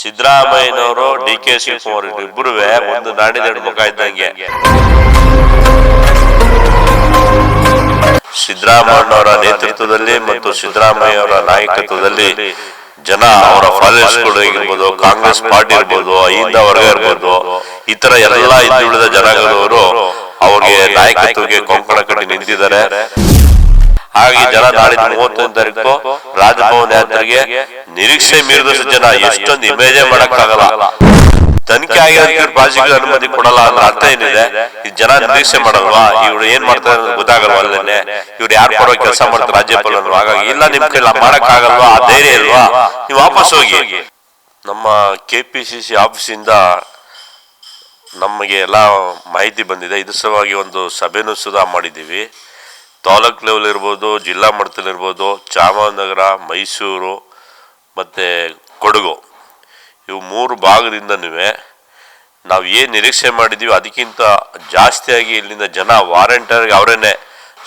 ಸಿದ್ದರಾಮಯ್ಯನವರು D K Shivakumar ಇಬ್ಬರು ಒಂದು ನಾಡಿನ ಮುಖ ಇದ್ದಂಗೆ ಸಿದ್ದರಾಮಯ್ಯನವರ ನೇತೃತ್ವದಲ್ಲಿ ಮತ್ತು ಸಿದ್ದರಾಮಯ್ಯ ಅವರ ನಾಯಕತ್ವದಲ್ಲಿ ಜನ ಅವರ ಫಾಲೋವರ್ಸ್ಗಳು ಆಗಿರ್ಬೋದು, ಕಾಂಗ್ರೆಸ್ ಪಾರ್ಟಿ ಇರ್ಬೋದು, ಅಹಿಂದ ವರ್ಗ ಇರ್ಬೋದು ತರ ಎಲ್ಲ ಹಿಂದುಳಿದ ಜನಗಳವರು ಅವ್ರಿಗೆ ನಾಯಕತ್ವಕ್ಕೆ ಕೊಂಕಣ ಕಟ್ಟಿ ನಿಂತಿದ್ದಾರೆ. ಹಾಗೆ ಜನ ನಾಳಿನ ಮೂವತ್ತೊಂದು ತಾರೀಕು ರಾಜಭವನ ಯಾತ್ರೆಗೆ ನಿರೀಕ್ಷೆ ಮೀರಿದಷ್ಟು ಜನ ಎಷ್ಟೊಂದು ಇಮೇಜೇ ಮಾಡಕ್ಕಾಗಲ್ಲ. ತನಿಖೆ ಆಗಿರೋ ಪ್ರಾಜೆಕ್ಟ್ ಅನುಮತಿ ಕೊಡಲ್ಲ ಅನ್ನೋ ಅರ್ಥ ಏನಿದೆ? ಈ ಜನ ನಿರೀಕ್ಷೆ ಮಾಡಲ್ವಾ ಇವ್ರು ಏನ್ ಮಾಡ್ತಾರೆ ಗೊತ್ತಾಗಲ್ವಾ ಅಲ್ಲೇನೆ ಇವ್ರು ಯಾರು ಕೊಡೋ ಕೆಲಸ ಮಾಡ್ತಾರೆ ರಾಜ್ಯಪಾಲರು? ಹಾಗಾಗಿ ಇಲ್ಲ ನಿಮ್ ಕೈಲ ಮಾಡಕ್ ಆಗಲ್ವಾ? ಆ ಧೈರ್ಯ ಇಲ್ವಾ? ನೀವು ವಾಪಸ್ ಹೋಗಿ. ನಮ್ಮ ಕೆ ಪಿ ಸಿ ಸಿ ಆಫೀಸಿಂದ ನಮಗೆ ಎಲ್ಲ ಮಾಹಿತಿ ಬಂದಿದೆ. ಇದ್ರ ಸಲುವಾಗಿ ಒಂದು ಸಭೆನೂ ಸುಧಾ ಮಾಡಿದ್ದೀವಿ. ತಾಲೂಕ್ ಲೆವೆಲ್ ಇರ್ಬೋದು, ಜಿಲ್ಲಾ ಮಟ್ಟದಲ್ಲಿ ಇರ್ಬೋದು ಚಾಮರಾಜನಗರ ಮೈಸೂರು, ಮತ್ತು ಕೊಡಗು. ಇವು ಮೂರು ಭಾಗದಿಂದನೂ ನಾವು ಏನು ನಿರೀಕ್ಷೆ ಮಾಡಿದ್ದೀವಿ ಅದಕ್ಕಿಂತ ಜಾಸ್ತಿಯಾಗಿ ಇಲ್ಲಿಂದ ಜನ ವಾರಂಟರ್ಗೆ ಅವರೇನೆ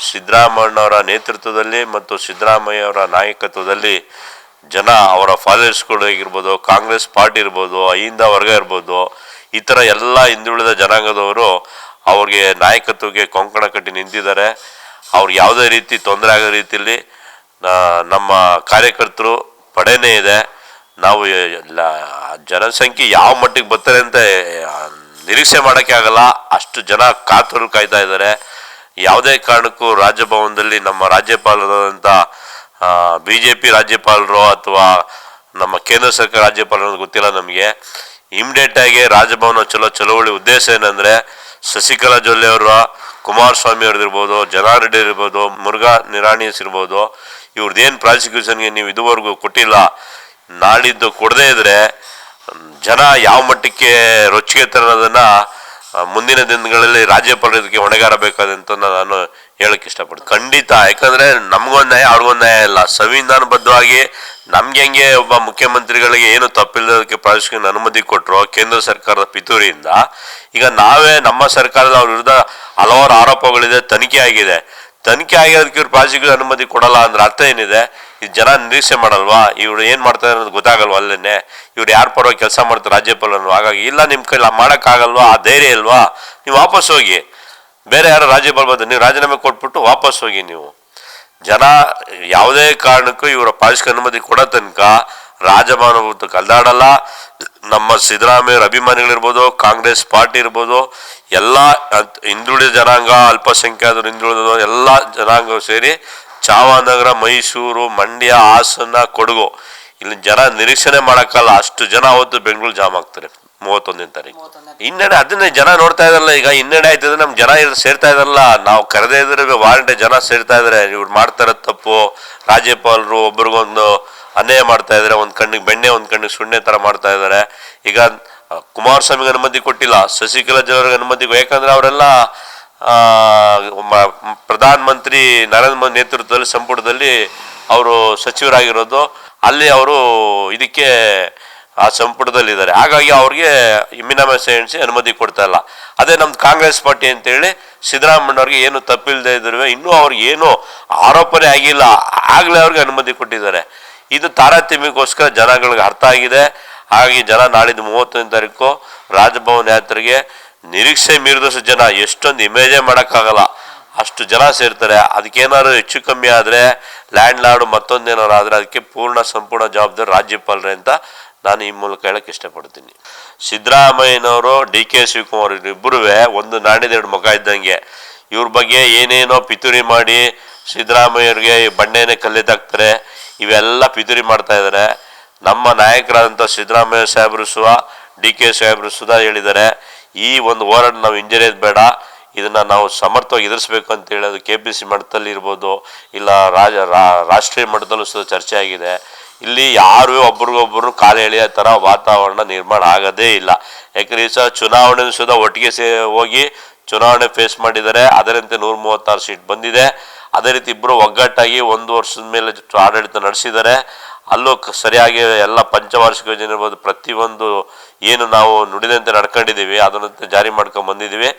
ಸಿದ್ದರಾಮಣ್ಣವರ ನೇತೃತ್ವದಲ್ಲಿ ಮತ್ತು ಸಿದ್ದರಾಮಯ್ಯ ಅವರ ನಾಯಕತ್ವದಲ್ಲಿ ಜನ ಅವರ ಫಾಲೋಯರ್ಸ್ಗಳಾಗಿರ್ಬೋದು ಕಾಂಗ್ರೆಸ್ ಪಾರ್ಟಿ ಇರ್ಬೋದು, ಅಹಿಂದ ವರ್ಗ ಇರ್ಬೋದು, ಈ ಥರ ಎಲ್ಲ ಹಿಂದುಳಿದ ಜನಾಂಗದವರು ಅವ್ರಿಗೆ ನಾಯಕತ್ವಕ್ಕೆ ಕೊಂಕಣ ಕಟ್ಟಿ ನಿಂತಿದ್ದಾರೆ. ಅವ್ರಿಗೆ ಯಾವುದೇ ರೀತಿ ತೊಂದರೆ ಆಗೋ ರೀತಿಯಲ್ಲಿ ನಮ್ಮ ಕಾರ್ಯಕರ್ತರು ಪಡೆನೇ ಇದೆ. ನಾವು ಎಲ್ಲ ಜನಸಂಖ್ಯೆ ಯಾವ ಮಟ್ಟಿಗೆ ಬರ್ತಾರೆ ಅಂತ ನಿರೀಕ್ಷೆ ಮಾಡೋಕ್ಕೆ ಆಗಲ್ಲ. ಅಷ್ಟು ಜನ ಕಾತರು ಕಾಯ್ತಾ ಇದ್ದಾರೆ. ಯಾವುದೇ ಕಾರಣಕ್ಕೂ ರಾಜ್ಯಭವನದಲ್ಲಿ ನಮ್ಮ ರಾಜ್ಯಪಾಲರಾದಂಥ ಬಿ ಜೆ ಪಿ ರಾಜ್ಯಪಾಲರು ಅಥವಾ ನಮ್ಮ ಕೇಂದ್ರ ಸರ್ಕಾರ ರಾಜ್ಯಪಾಲರು ಗೊತ್ತಿಲ್ಲ ನಮಗೆ. ಇಮಿಡಿಯೇಟಾಗಿ ರಾಜಭವನ ಚಲೋ, ಚಳವಳಿ ಉದ್ದೇಶ ಏನಂದರೆ, ಶಶಿಕಲಾ ಜೊಲ್ಲೆ ಅವರ ಕುಮಾರಸ್ವಾಮಿ ಅವ್ರದ್ದಿರ್ಬೋದು ಜನಾರೆಡ್ಡಿ ಇರ್ಬೋದು ಮುರುಘಾ ನಿರಾಣಿಸ್ ಇರ್ಬೋದು ಇವ್ರದ್ದೇನು ಪ್ರಾಸಿಕ್ಯೂಷನ್ಗೆ ನೀವು ಇದುವರೆಗೂ ಕೊಟ್ಟಿಲ್ಲ, ನಾಳಿದ್ದು ಕೊಡದೇ ಇದ್ರೆ, ಜನ ಯಾವ ಮಟ್ಟಕ್ಕೆ ರೊಚ್ಚಿಗೆ ತರೋದನ್ನ ಮುಂದಿನ ದಿನಗಳಲ್ಲಿ ರಾಜ್ಯಪಾಲರು ಇದಕ್ಕೆ ಹೊಣೆಗಾರ ಬೇಕಾದಂತ ನಾನು ಹೇಳಕ್ಕೆ ಇಷ್ಟಪಡ್ತೀನಿ. ಖಂಡಿತ, ಯಾಕಂದ್ರೆ ನಮ್ಗೊಂದ್ ನ್ಯಾಯ, ಅವ್ರಿಗೊಂದು ನ್ಯಾಯ ಇಲ್ಲ. ಸಂವಿಧಾನಬದ್ಧವಾಗಿ ನಮ್ಗೆ ಹೆಂಗೆ ಒಬ್ಬ ಮುಖ್ಯಮಂತ್ರಿಗಳಿಗೆ ಏನು ತಪ್ಪಿಲ್ಲದಕ್ಕೆ ಪ್ರಾದೇಶಿಕ ಅನುಮತಿ ಕೊಟ್ಟರು ಕೇಂದ್ರ ಸರ್ಕಾರದ ಪಿತೂರಿಯಿಂದ, ಈಗ ನಾವೇ ನಮ್ಮ ಸರ್ಕಾರದ ಅವ್ರ ವಿರುದ್ಧ ಹಲವಾರು ಆರೋಪಗಳಿದೆ, ತನಿಖೆ ಆಗಿದೆ. ತನಿಖೆ ಆಗಿರೋದಕ್ಕೆ ಇವ್ರು ಪ್ರಾದೇಶಿಕ ಅನುಮತಿ ಕೊಡಲ್ಲ ಅಂದ್ರೆ ಅರ್ಥ ಏನಿದೆ? ಇದು ಜನ ನಿರೀಕ್ಷೆ ಮಾಡಲ್ವಾ? ಇವ್ರು ಏನು ಮಾಡ್ತಾರೆ ಅನ್ನೋದು ಗೊತ್ತಾಗಲ್ವಾ ಅಲ್ಲೇ ಇವ್ರು ಯಾರು ಪರವಾಗಿ ಕೆಲಸ ಮಾಡ್ತಾರೆ ರಾಜ್ಯಪಾಲರು? ಹಾಗಾಗಿ ಇಲ್ಲ ನಿಮ್ಮ ಕೈಲಿ ಮಾಡೋಕ್ಕಾಗಲ್ವಾ? ಆ ಧೈರ್ಯ ಇಲ್ವಾ? ನೀವು ವಾಪಸ್ ಹೋಗಿ. ಬೇರೆ ಯಾರು ರಾಜ್ಯಪಾಲ ಬಂದು ನೀವು ರಾಜೀನಾಮೆ ಕೊಟ್ಬಿಟ್ಟು ವಾಪಸ್ ಹೋಗಿ ನೀವು. ಜನ ಯಾವುದೇ ಕಾರಣಕ್ಕೂ ಇವರ ಪಾಲಿಸಿಕ ಅನುಮತಿ ಕೊಡೋ ತನಕ ರಾಜಮಾನಭೂತ ಕಲ್ದಾಡಲ್ಲ. ನಮ್ಮ ಸಿದ್ದರಾಮಯ್ಯವ್ರ ಅಭಿಮಾನಿಗಳಿರ್ಬೋದು, ಕಾಂಗ್ರೆಸ್ ಪಾರ್ಟಿ ಇರ್ಬೋದು, ಎಲ್ಲ ಹಿಂದುಳಿದ ಜನಾಂಗ, ಅಲ್ಪಸಂಖ್ಯಾತರು ಹಿಂದುಳಿದ ಎಲ್ಲ ಜನಾಂಗ ಸೇರಿ ಚಾವಾನಗರ ಮೈಸೂರು, ಮಂಡ್ಯ, ಹಾಸನ, ಕೊಡಗು. ಇಲ್ಲಿ ಜನ ನಿರೀಕ್ಷಣೆ ಮಾಡೋಕ್ಕಲ್ಲ. ಅಷ್ಟು ಜನ ಅವತ್ತು ಬೆಂಗಳೂರು ಜಾಮ್ ಆಗ್ತಾರೆ. ಮೂವತ್ತೊಂದನೇ ತಾರೀಕು. ಹಿನ್ನಡೆ ಅದನ್ನೇ ಜನ ನೋಡ್ತಾ ಇದಾರಲ್ಲ ಈಗ ಹಿನ್ನಡೆ ಆಯ್ತದೆ ನಮ್ ಜನ ಸೇರ್ತಾ ಇದಾರಲ್ಲ ನಾವು ಕರೆದೇ ಇದ್ರೆ ವಾರಂಟಿ ಜನ ಸೇರ್ತಾ ಇದ್ರೆ ಇವ್ರು ಮಾಡ್ತಾರ ತಪ್ಪು ರಾಜ್ಯಪಾಲರು ಒಬ್ರಿಗೊಂದು ಅನ್ಯಾಯ ಮಾಡ್ತಾ ಇದ್ರೆ ಒಂದ್ ಕಣ್ಣಿಗೆ ಬೆಣ್ಣೆ ಒಂದ್ ಕಣ್ಣಿಗೆ ಸುಣ್ಣೆ ತರ ಮಾಡ್ತಾ ಇದಾರೆ. ಈಗ ಕುಮಾರಸ್ವಾಮಿಗೆ ಅನುಮತಿ ಕೊಟ್ಟಿಲ್ಲ ಶಶಿಕಲಾ ಜನರಿಗೆ ಅನುಮತಿ ಯಾಕಂದ್ರೆ ಅವರೆಲ್ಲ ಪ್ರಧಾನ ಮಂತ್ರಿ ನರೇಂದ್ರ ಮೋದಿ ನೇತೃತ್ವದಲ್ಲಿ ಸಂಪುಟದಲ್ಲಿ ಅವರು ಸಚಿವರಾಗಿರೋದು. ಅಲ್ಲಿ ಅವರು ಇದಕ್ಕೆ ಆ ಸಂಪುಟದಲ್ಲಿದ್ದಾರೆ. ಹಾಗಾಗಿ ಅವ್ರಿಗೆ ಇಮ್ಮಿನಾಮಸ್ ಏಜೆನ್ಸಿ ಅನುಮತಿ ಕೊಡ್ತಾ ಇಲ್ಲ. ಅದೇ ನಮ್ದು ಕಾಂಗ್ರೆಸ್ ಪಾರ್ಟಿ ಅಂತೇಳಿ ಸಿದ್ದರಾಮಯ್ಯವ್ರಿಗೆ ಏನು ತಪ್ಪಿಲ್ಲದೆ ಇದ್ರು ಇನ್ನೂ ಅವ್ರಿಗೆ ಏನು ಆರೋಪನೆ ಆಗಿಲ್ಲ. ಆಗ್ಲೇ ಅವ್ರಿಗೆ ಅನುಮತಿ ಕೊಟ್ಟಿದ್ದಾರೆ. ಇದು ತಾರತಮ್ಯಕ್ಕೋಸ್ಕರ ಜನಗಳಿಗೆ ಅರ್ಥ ಆಗಿದೆ. ಹಾಗಾಗಿ ಜನ ನಾಳಿದ್ದು ಮೂವತ್ತೊಂದು ತಾರೀಕು ರಾಜಭವನ ಯಾತ್ರೆಗೆ ನಿರೀಕ್ಷೆ ಮೀರಿದಷ್ಟು ಜನ, ಎಷ್ಟೊಂದು ಇಮೇಜೇ ಮಾಡೋಕ್ಕಾಗಲ್ಲ. ಅಷ್ಟು ಜನ ಸೇರ್ತಾರೆ. ಅದಕ್ಕೇನಾದ್ರು ಹೆಚ್ಚು ಕಮ್ಮಿ ಆದರೆ ಲ್ಯಾಂಡ್ ಲಾರ್ಡ್ ಮತ್ತೊಂದೇನಾದ್ರು ಆದರೆ ಅದಕ್ಕೆ ಪೂರ್ಣ ಸಂಪೂರ್ಣ ಜವಾಬ್ದಾರಿ ರಾಜ್ಯಪಾಲರೇ ಅಂತ ನಾನು ಈ ಮೂಲಕ ಹೇಳಕ್ ಇಷ್ಟಪಡ್ತೀನಿ. ಸಿದ್ದರಾಮಯ್ಯನವರು ಡಿ ಕೆ ಶಿವಕುಮಾರ್ ಇಬ್ಬರೂ ಒಂದು ನಾಡಿದೆರಡು ಮುಖ ಇದ್ದಂಗೆ. ಇವ್ರ ಬಗ್ಗೆ ಏನೇನೋ ಪಿತೂರಿ ಮಾಡಿ ಸಿದ್ದರಾಮಯ್ಯವ್ರಿಗೆ ಬಂಡೆನೇ ಕಲ್ಲೆತ್ತಾಕ್ತಾರೆ ಇವೆಲ್ಲ ಪಿತೂರಿ ಮಾಡ್ತಾ ಇದ್ದಾರೆ ನಮ್ಮ ನಾಯಕರಾದಂಥ ಸಿದ್ದರಾಮಯ್ಯ ಸಾಹೇಬರು ಸುಹ ಡಿ ಕೆ ಸಾಹೇಬರು ಸುಧಾ ಹೇಳಿದ್ದಾರೆ. ಈ ಒಂದು ಹೋರಾಟ ನಾವು ಇಂಜಿನಿಯರ್ ಬೇಡ. ಇದನ್ನು ನಾವು ಸಮರ್ಥವಾಗಿ ಎದುರಿಸ್ಬೇಕು ಅಂತ ಹೇಳೋದು ಕೆ ಪಿ ಸಿ ಮಟ್ಟದಲ್ಲಿ ಇರ್ಬೋದು, ಇಲ್ಲ ರಾಜ ರಾಷ್ಟ್ರೀಯ ಮಟ್ಟದಲ್ಲೂ ಸುಧಾ ಚರ್ಚೆ ಆಗಿದೆ. ಇಲ್ಲಿ ಯಾರು ಒಬ್ರಿಗೊಬ್ರು ಕಾಲು ಎಳೆಯೋ ಥರ ವಾತಾವರಣ ನಿರ್ಮಾಣ ಆಗೋದೇ ಇಲ್ಲ. ಯಾಕಂದ್ರೆ ಈ ಸಹ ಚುನಾವಣೆ ಸುದ ಒಟ್ಟಿಗೆ ಸೇ, ಹೋಗಿ ಚುನಾವಣೆ ಫೇಸ್ ಮಾಡಿದ್ದಾರೆ. ಅದರಂತೆ ನೂರ ಮೂವತ್ತಾರು ಸೀಟ್ ಬಂದಿದೆ. ಅದೇ ರೀತಿ ಇಬ್ಬರು ಒಗ್ಗಟ್ಟಾಗಿ ಒಂದು ವರ್ಷದ ಮೇಲೆ ಆಡಳಿತ ನಡೆಸಿದ್ದಾರೆ. ಅಲ್ಲೂ ಸರಿಯಾಗಿ ಎಲ್ಲ ಪಂಚವಾರ್ಷಿಕ ಯೋಜನೆ ಇರ್ಬೋದು, ಪ್ರತಿಯೊಂದು ಏನು ನಾವು ನುಡಿದಂತೆ ನಡ್ಕೊಂಡಿದ್ದೀವಿ, ಅದನ್ನಂತೆ ಜಾರಿ ಮಾಡ್ಕೊಂಡು ಬಂದಿದ್ದೀವಿ.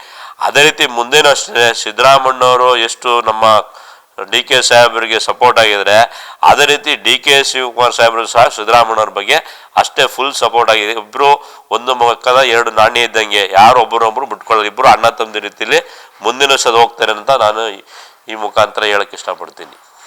ಅದೇ ರೀತಿ ಮುಂದೇನೂ ಅಷ್ಟೇ ಸಿದ್ದರಾಮಣ್ಣವರು ಎಷ್ಟು ನಮ್ಮ ಡಿ ಕೆ ಸಾಹೇಬರಿಗೆ ಸಪೋರ್ಟ್ ಆಗಿದ್ರೆ, ಅದೇ ರೀತಿ ಡಿ ಕೆ ಶಿವಕುಮಾರ್ ಸಾಹೇಬರು ಸಹ ಸಿದ್ದರಾಮಯ್ಯವ್ರ ಬಗ್ಗೆ ಅಷ್ಟೇ ಫುಲ್ ಸಪೋರ್ಟ್ ಆಗಿದೆ. ಇಬ್ಬರು ಒಂದು ಮಕ್ಕದ ಎರಡು ನಾಣ್ಯ ಇದ್ದಂಗೆ ಯಾರು ಒಬ್ಬರೊಬ್ರು ಬಿಟ್ಕೊಳ್ಳೋದು ಇಬ್ಬರು ಅಣ್ಣ ತಮ್ಮದ ರೀತಿಯಲ್ಲಿ ಮುಂದಿನ ವರ್ಷದ ಹೋಗ್ತಾರೆ ಅಂತ ನಾನು ಈ- ಮುಖಾಂತರ ಹೇಳಕ್ ಇಷ್ಟಪಡ್ತೀನಿ.